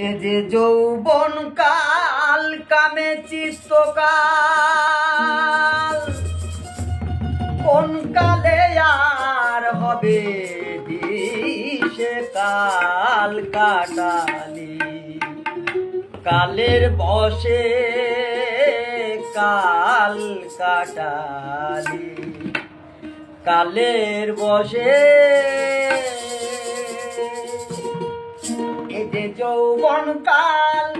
এ যে যৌবন কাল কামে চিত্তকাল কোন কালে আর হবে দিশে কাল কাটালি? কালের বসে কাল কাটালি। কালের বসে এই কাল কামে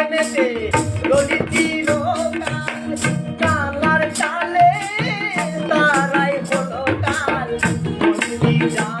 dumb.